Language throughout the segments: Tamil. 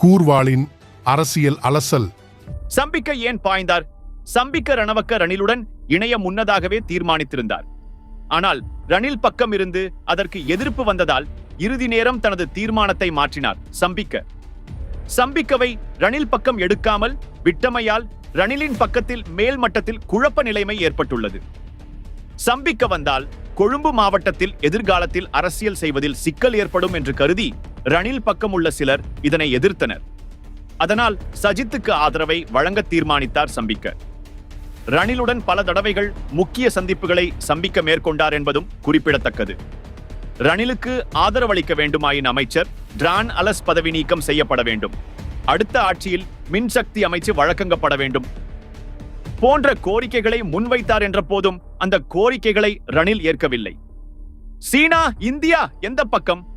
கூர்வாளின் அரசியல் அலசல். சம்பிக்க ஏன் பாய்ந்தார்? சம்பிக்க ரணவக்க ரணிலுடன் இணைய முன்னதாகவே தீர்மானித்திருந்தார். ஆனால் ரணில் பக்கம் இருந்து அதற்கு எதிர்ப்பு வந்ததால் இறுதி நேரம் தனது தீர்மானத்தை மாற்றினார் சம்பிக்க. சம்பிக்கவை ரணில் பக்கம் எடுக்காமல் விட்டமையால் ரணிலின் பக்கத்தில் மேல் மட்டத்தில் குழப்ப நிலைமை ஏற்பட்டுள்ளது. சம்பிக்க வந்தால் கொழும்பு மாவட்டத்தில் எதிர்காலத்தில் அரசியல் செய்வதில் சிக்கல் ஏற்படும் என்று கருதி ரணில் பக்கம் உள்ள சிலர் இதனை எதிர்த்தனர். அதனால் சஜித்துக்கு ஆதரவை வழங்க தீர்மானித்தார் சம்பிக்க. ரணிலுடன் பல தடவைகள் முக்கிய சந்திப்புகளை சம்பிக்க மேற்கொண்டார் என்பதும் குறிப்பிடத்தக்கது. ரணிலுக்கு ஆதரவளிக்க வேண்டுமாயின் அமைச்சர் டிரான் அலஸ் பதவி நீக்கம் செய்யப்பட வேண்டும். அடுத்த ஆட்சியில் மின்சக்தி அமைச்சு வழக்கங்கப்பட வேண்டும். போன்ற கோரிக்கைகளை முன்வைத்தார் என்ற போதும் அந்த கோரிக்கைகளை ரணில் ஏற்கவில்லை. சீனா இந்தியா எந்த பக்கம்?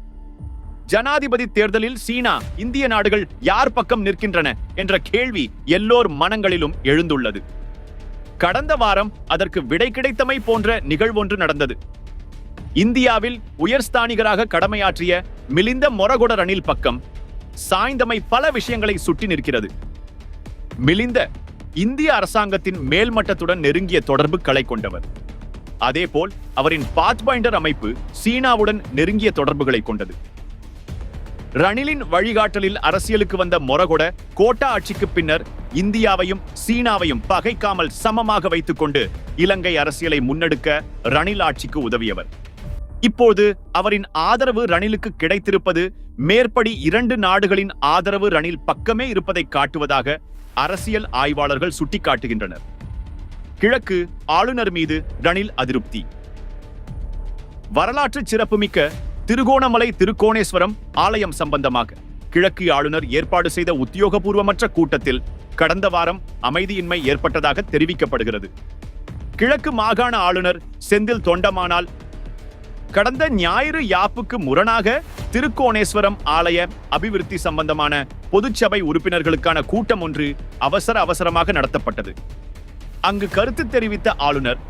ஜனாதிபதி தேர்தலில் சீனா இந்திய நாடுகள் யார் பக்கம் நிற்கின்றன என்ற கேள்வி எல்லோர் மனங்களிலும் எழுந்துள்ளது. கடந்த வாரம் அதற்கு விடை கிடைத்தமை போன்ற நிகழ்வொன்று நடந்தது. இந்தியாவில் உயர்ஸ்தானிகராக கடமையாற்றிய மிலிந்த மொரகுட ரணில் பக்கம் சாய்ந்தமை பல விஷயங்களை சுட்டி நிற்கிறது. மிலிந்த இந்திய அரசாங்கத்தின் மேல்மட்டத்துடன் நெருங்கிய தொடர்பு களை கொண்டவர். அதேபோல் அவரின் பாத்பைண்டர் அமைப்பு சீனாவுடன் நெருங்கிய தொடர்புகளை கொண்டது. ரணிலின் வழிகாட்டலில் அரசியலுக்கு வந்த மொரகொட கோட்டா ஆட்சிக்கு பின்னர் இந்தியாவையும் சீனாவையும் பகைக்காமல் சமமாக வைத்துக்கொண்டு இலங்கை அரசியலை முன்னெடுக்க ரணில் ஆட்சிக்கு உதவியவர். இப்போது அவரின் ஆதரவு ரணிலுக்கு கிடைத்திருப்பது மேற்படி இரண்டு நாடுகளின் ஆதரவு ரணில் பக்கமே இருப்பதை காட்டுவதாக அரசியல் ஆய்வாளர்கள் சுட்டிக்காட்டுகின்றனர். கிழக்கு ஆளுநர் மீது ரணில் அதிருப்தி. வரலாற்று சிறப்புமிக்க திருகோணமலை திருக்கோணேஸ்வரம் ஆலயம் சம்பந்தமாக கிழக்கு ஆளுநர் ஏற்பாடு செய்த உத்தியோகபூர்வமற்ற கூட்டத்தில் கடந்த வாரம் அமைதியின்மை ஏற்பட்டதாக தெரிவிக்கப்படுகிறது. கிழக்கு மாகாண ஆளுநர் செந்தில் தொண்டமானால் கடந்த ஞாயிறு யாப்புக்கு முரணாக திருக்கோணேஸ்வரம் ஆலய அபிவிருத்தி சம்பந்தமான பொதுச்சபை உறுப்பினர்களுக்கான கூட்டம் ஒன்று அவசர அவசரமாக நடத்தப்பட்டது. அங்கு கருத்து தெரிவித்த ஆளுநர்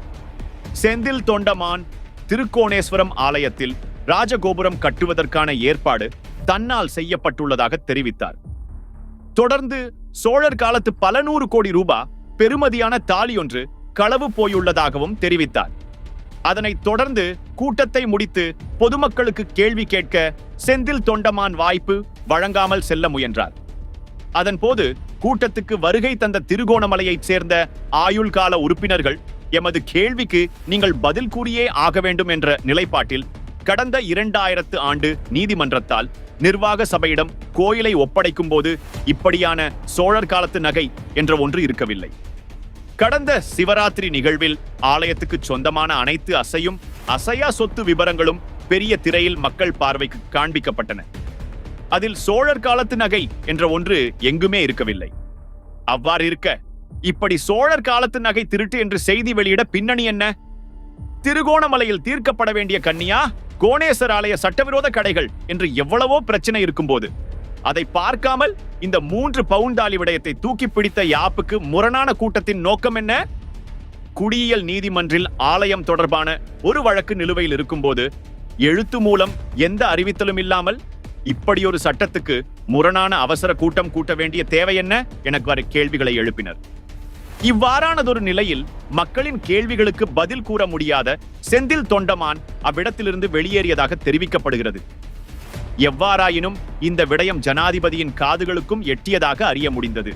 செந்தில் தொண்டமான் திருக்கோணேஸ்வரம் ஆலயத்தில் ராஜகோபுரம் கட்டுவதற்கான ஏற்பாடு தன்னால் செய்யப்பட்டுள்ளதாக தெரிவித்தார். தொடர்ந்து சோழர் காலத்து பல நூறு கோடி ரூபா பெறுமதியான தாலி ஒன்று களவு போயுள்ளதாகவும் தெரிவித்தார். அதனைத் தொடர்ந்து கூட்டத்தை முடித்து பொதுமக்களுக்கு கேள்வி கேட்க செந்தில் தொண்டமான் வாய்ப்பு வழங்காமல் செல்ல முயன்றார். அதன்போது கூட்டத்துக்கு வருகை தந்த திருகோணமலையைச் சேர்ந்த ஆயுள் கால உறுப்பினர்கள் எமது கேள்விக்கு நீங்கள் பதில் கூறியே ஆக வேண்டும் என்ற நிலைப்பாட்டில் கடந்த இரண்டாயிரத்து ஆண்டு நீதிமன்றத்தால் நிர்வாக சபையிடம் கோயிலை ஒப்படைக்கும் போது இப்படியான சோழர் காலத்து நகை என்ற ஒன்று இருக்கவில்லை. கடந்த சிவராத்திரி நிகழ்வில் ஆலயத்துக்கு சொந்தமான அனைத்து அசையும் அசையா சொத்து விவரங்களும் பெரிய திரையில் மக்கள் பார்வைக்கு காண்பிக்கப்பட்டன. அதில் சோழர் காலத்து நகை என்ற ஒன்று எங்குமே இருக்கவில்லை. அவ்வாறு இருக்க இப்படி சோழர் காலத்து நகை திருட்டு என்று செய்தி வெளியிட பின்னணி என்ன? திருகோணமலையில் தீர்க்கப்பட வேண்டிய கன்னியா கோணேசர் ஆலய சட்டவிரோத கடைகள் என்று எவ்வளவோ பிரச்சனை இருக்கும்போது அதை பார்க்காமல் இந்த மூன்று பவுண்டாலி விடயத்தை தூக்கி பிடித்த யாப்புக்கு முரணான கூட்டத்தின் நோக்கம் என்ன? குடியியல் நீதிமன்றில் ஆலயம் தொடர்பான ஒரு வழக்கு நிலுவையில் இருக்கும்போது எழுத்து மூலம் எந்த அறிவித்தலும் இல்லாமல் இப்படி ஒரு சட்டத்துக்கு முரணான அவசர கூட்டம் கூட்ட வேண்டிய தேவை என்ன? எனக்கு வர கேள்விகளை எழுப்பினர். இவ்வாறானதொரு நிலையில் மக்களின் கேள்விகளுக்கு பதில் கூற முடியாத செந்தில் தொண்டமான் அவ்விடத்திலிருந்து வெளியேறியதாக தெரிவிக்கப்படுகிறது. எவ்வாறாயினும் இந்த விடயம் ஜனாதிபதியின் காதுகளுக்கும் எட்டியதாக அறிய முடிந்தது.